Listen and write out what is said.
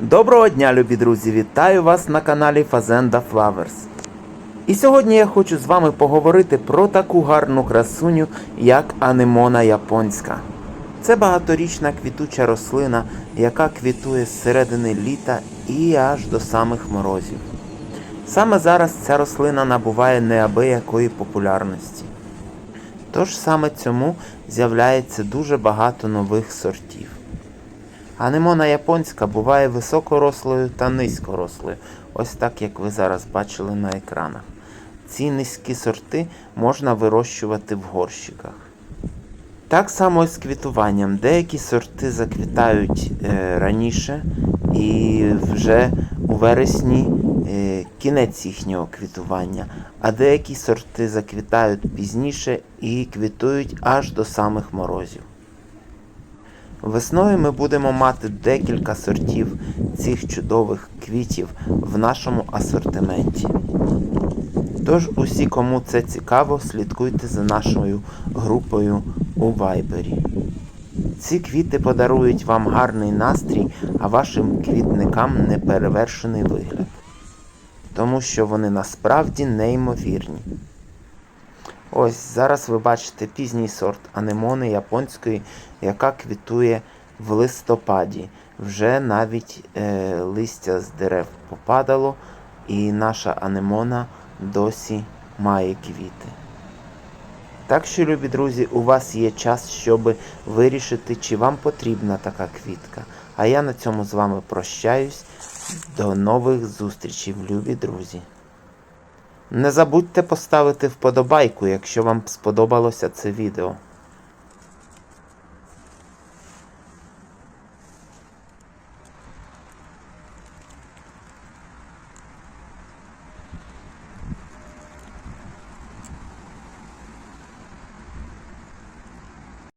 Доброго дня, любі друзі! Вітаю вас на каналі Fazenda Flowers. І сьогодні я хочу з вами поговорити про таку гарну красуню, як анемона японська. Це багаторічна квітуча рослина, яка квітує з середини літа і аж до самих морозів. Саме зараз ця рослина набуває неабиякої популярності. Тож саме цьому з'являється дуже багато нових сортів. Анемона японська буває високорослою та низькорослою, ось так як ви зараз бачили на екранах. Ці низькі сорти можна вирощувати в горщиках. Так само і з квітуванням. Деякі сорти заквітають е, раніше і вже у вересні е, кінець їхнього квітування, а деякі сорти заквітають пізніше і квітують аж до самих морозів. Весною ми будемо мати декілька сортів цих чудових квітів в нашому асортименті. Тож усі, кому це цікаво, слідкуйте за нашою групою у Вайбері. Ці квіти подарують вам гарний настрій, а вашим квітникам неперевершений вигляд. Тому що вони насправді неймовірні. Ось зараз ви бачите пізній сорт анемони японської, яка квітує в листопаді. Вже навіть е, листя з дерев попадало, і наша анемона досі має квіти. Так що, любі друзі, у вас є час, щоб вирішити, чи вам потрібна така квітка. А я на цьому з вами прощаюсь. До нових зустрічей, любі друзі. Не забудьте поставити вподобайку, якщо вам сподобалося це відео.